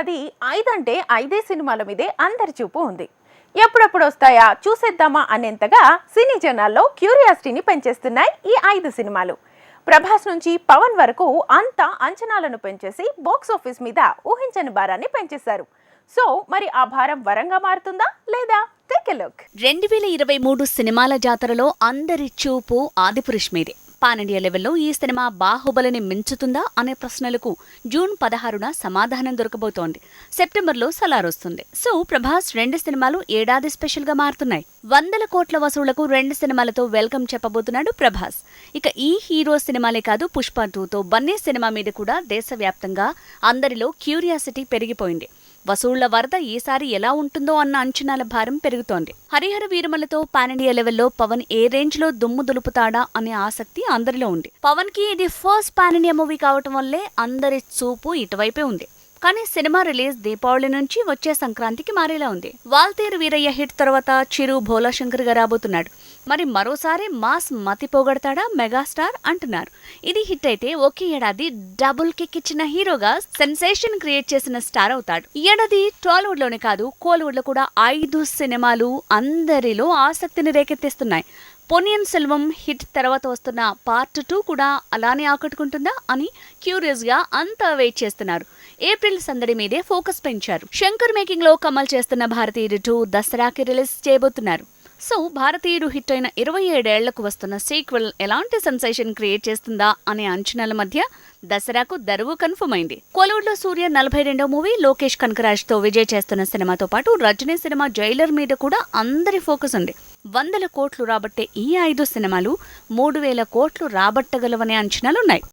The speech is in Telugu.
ఏడాది ఐదంటే ఐదే సినిమాల మీదే అందరి చూపు ఉంది. ఎప్పుడెప్పుడు వస్తాయా? చూసేద్దామా అనేంతగా సినీ జనాల్లో క్యూరియాసిటీని పెంచేస్తున్నాయి ఈ ఐదు సినిమాలు. ప్రభాస్ నుంచి పవన్ వరకు అంతా అంచనాలను పెంచేసి బాక్స్ ఆఫీస్ మీద ఊహించని భారాన్ని పెంచేశారు. సో మరి ఆ భారం వరంగా మారుతుందా లేదా? Take a look. రెండు వేల ఇరవై మూడు సినిమాల జాతరలో అందరి చూపు ఆదిపురుష్ మీదే. పాన్ ఇండియా లెవెల్లో ఈ సినిమా బాహుబలిని మించుతుందా అనే ప్రశ్నలకు జూన్ పదహారున సమాధానం దొరకబోతోంది. సెప్టెంబర్లో సలారొస్తుంది సో ప్రభాస్ రెండు సినిమాలు ఏడాది స్పెషల్గా మారుతున్నాయి. వందల కోట్ల వసూళ్ళకు రెండు సినిమాలతో వెల్కమ్ చెప్పబోతున్నాడు ప్రభాస్. ఇక ఈ హీరో సినిమాలే కాదు పుష్ప టూతో బన్నీ సినిమా మీద కూడా దేశవ్యాప్తంగా అందరిలో క్యూరియాసిటీ పెరిగిపోయింది. వసూళ్ళ వరద ఈసారి ఎలా ఉంటుందో అన్న అంచనాల భారం పెరుగుతోంది. హరిహర వీరమలతో పాన్ ఇండియా లెవెల్లో పవన్ ఏ రేంజ్లో దుమ్ము దులుపుతాడా అనే ఆసక్తి అందరిలో ఉంది. పవన్కి ఇది ఫస్ట్ పాన్ ఇండియా మూవీ కావటం వల్లే అందరి చూపు ఇటువైపే ఉంది. కానీ సినిమా రిలీజ్ దీపావళి నుంచి వచ్చే సంక్రాంతికి మారేలా ఉంది. వాల్తేరు వీరయ్య హిట్ తర్వాత చిరు భోలాశంకర్గా రాబోతున్నాడు. మరి మరోసారి మాస్ మతి పోగొడతాడా మెగాస్టార్ అంటున్నారు. ఇది హిట్ అయితే ఒకే ఏడాది డబుల్ కిక్ ఇచ్చిన హీరోగా సెన్సేషన్ క్రియేట్ చేసిన స్టార్ అవుతాడు. ఈ ఏడాది టాలీవుడ్లోనే కాదు కోలీవుడ్లో కూడా ఐదు సినిమాలు అందరిలో ఆసక్తిని రేకెత్తిస్తున్నాయి. పొనియన్ సెల్వం హిట్ తర్వాత వస్తున్న పార్ట్ టూ కూడా అలానే ఆకట్టుకుంటుందా అని క్యూరియస్గా అంతా వెయిట్ చేస్తున్నారు. ఏప్రిల్ సందడి మీదే ఫోకస్ పెంచారు. శంకర్ మేకింగ్లో కమల్ చేస్తున్న భారతీయుడు టూ దసరాకి రిలీజ్ చేయబోతున్నారు. సో భారతీయుడు హిట్ అయిన ఇరవై ఏడేళ్ళకు వస్తున్న సీక్వెల్ ఎలాంటి సెన్సేషన్ క్రియేట్ చేస్తుందా అనే అంచనాల మధ్య దసరాకు దరువు కన్ఫర్మ్ అయింది. కోలీవుడ్లో సూర్య నలభై రెండో మూవీ లోకేష్ కనకరాజ్తో విజయ్ చేస్తున్న సినిమాతో పాటు రజనీ సినిమా జైలర్ మీద కూడా అందరి ఫోకస్ ఉంది. వందల కోట్లు రాబట్టే ఈ ఐదు సినిమాలు మూడు వేల కోట్లు రాబట్టగలవనే అంచనాలున్నాయి.